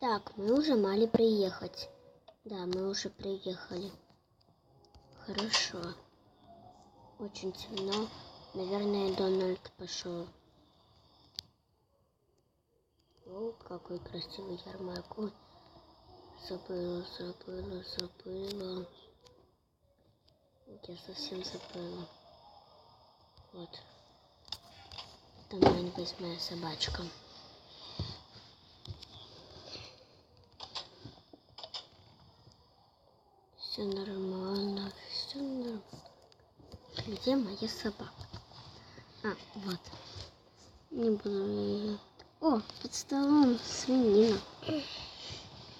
Так, мы уже мали приехать. Да, мы уже приехали. Хорошо. Очень темно. Наверное, Дональд пошел. О, какой красивый ярмарк. Ой, забыла, забыла, забыла. Я совсем забыла. Вот. Там моя собачка. Все нормально, все нормально. Где моя собака? А, вот. Не буду ее... О, под столом свинина.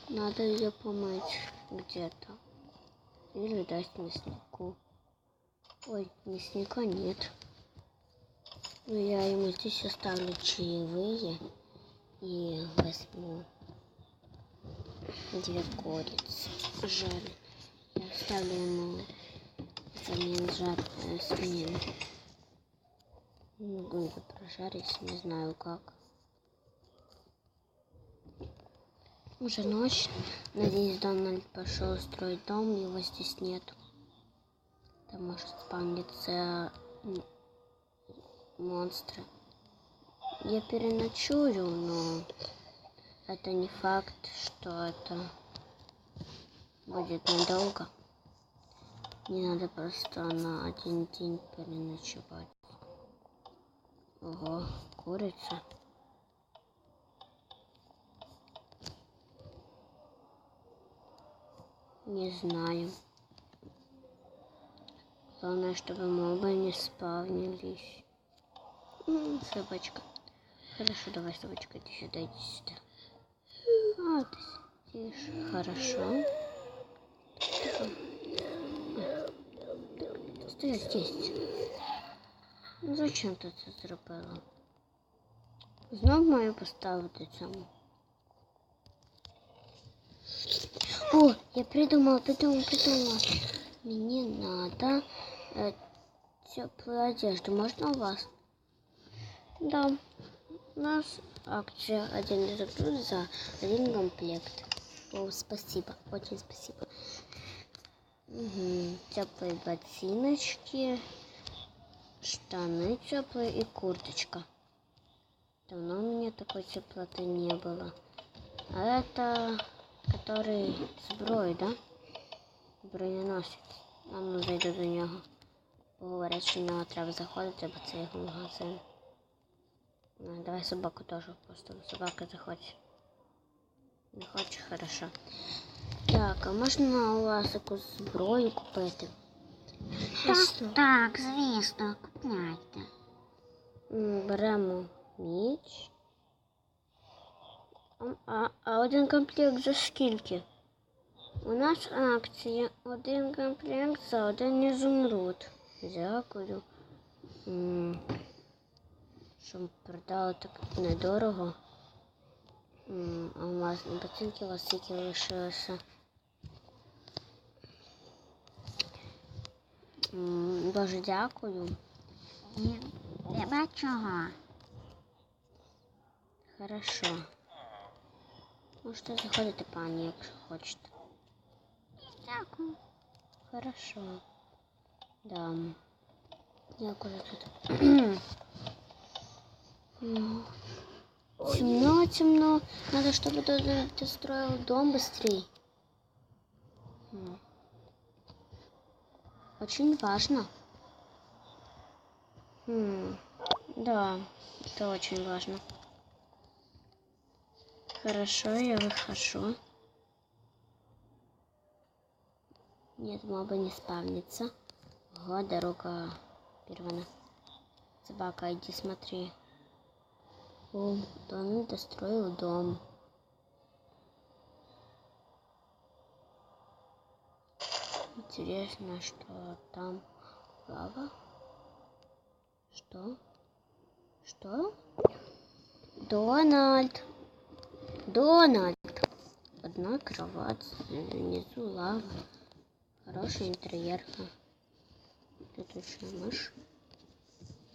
Надо ее помыть где-то. Или дать мяснику. Ой, мясника нет. Но я ему здесь оставлю чаевые и возьму две курицы жареные. Я оставлю ему взамен жареную свинину. Могу это прожарить, не знаю как. Уже ночь. Надеюсь, Дональд пошел строить дом, его здесь нет. Там может спавниться монстры. Я переночую, но это не факт, что это будет надолго. Мне надо просто на один день переночевать. Ого, курица. Не знаю. Главное, чтобы мобы не спавнились. М, Собачка. Хорошо, давай, собачка, иди сюда, иди сюда. А, ты сидишь. Хорошо. Стой здесь. Ну, Зачем ти це зробила? Знов маю поставити цьому. О, я придумала, придумала, придумала. Мне надо э, теплую одежду. Можно у вас? Да. У нас акция один рубль за один комплект. О, спасибо, очень спасибо. Угу. Теплые ботиночки, штаны теплые и курточка. Давно у меня такой теплоты не было. А это который зброю, да? Броненосець. А ну зайду до нього. Говорять, що в нього треба заходити, бо це його магазин. Ну, давай собаку теж впустимо. Собака захоче. Не хоче, хорошо. Так, а можна у вас якусь зброю купити? Так, так, звісно, купляйте. Беремо міч. А, а, один комплект за скільки? У нас акція. Один комплект за один ізумруд. Дякую. М, Що продали так недорого. А у вас на ботинки у вас скільки лишилося? Дуже дякую. І нема чого. Хорошо. Можете заходити, пані, якщо хочете. Дякую. Хорошо. Да. Як уже тут? М. темно, темно. Надо, чтобы ты, ты строил дом быстрей. Очень важно. М, Да, это очень важно. Хорошо, я выхожу. Нет, моба не спавнится. Ого, дорога первана. Собака, иди смотри. О, Дон достроил дом. Интересно, что там лава? Что? Что? Дональд! Дональд! Одна кровать, внизу лава. Хороший интерьер. Тут еще мышь.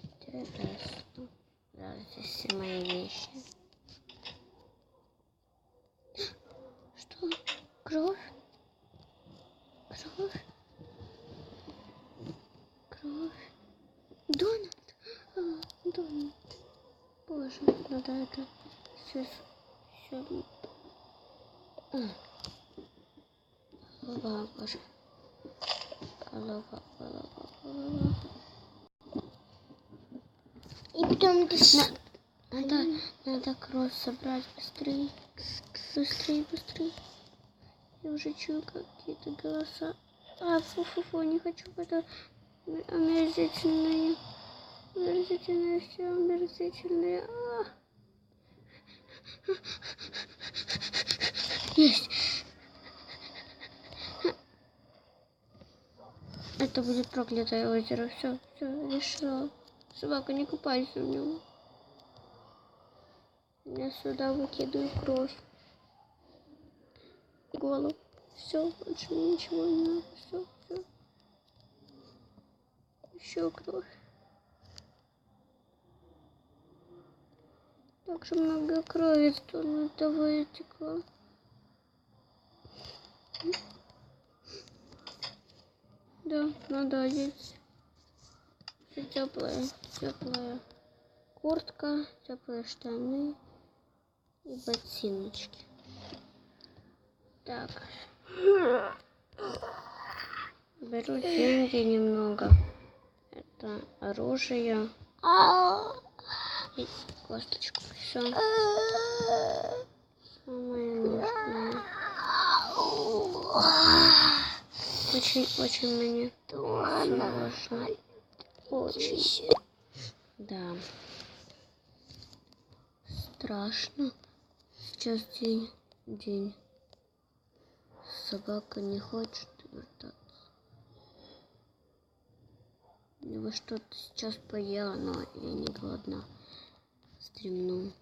Интересно. Да, здесь все мои вещи. Все. Голова, боже. Голова, голова, голова. И потом с- Надо, надо кровь собрать быстрее. Быстрее, быстрее. Я уже чую какие-то голоса. А, фу-фу-фу, не хочу это омерзительное. Омерзительное все, омерзительное. А. Есть. Это будет проклятое озеро. Все, все, решила. Собака, не купайся в нем. Я сюда выкидываю кровь. Голову. Все, больше мне ничего не надо. Все, все. Еще кровь. Так же много крови с того вытекло. Да, надо одеть. Все теплое, теплая куртка, теплые штаны и ботиночки. Так. Беру деньги немного. Это оружие и косточку. Все. Самое нужное. Очень, очень мне сложно. Очень. Да. Страшно. Сейчас день. День. Собака не хочет вертаться. Бы что-то сейчас поела, но я не голодна. Стремну.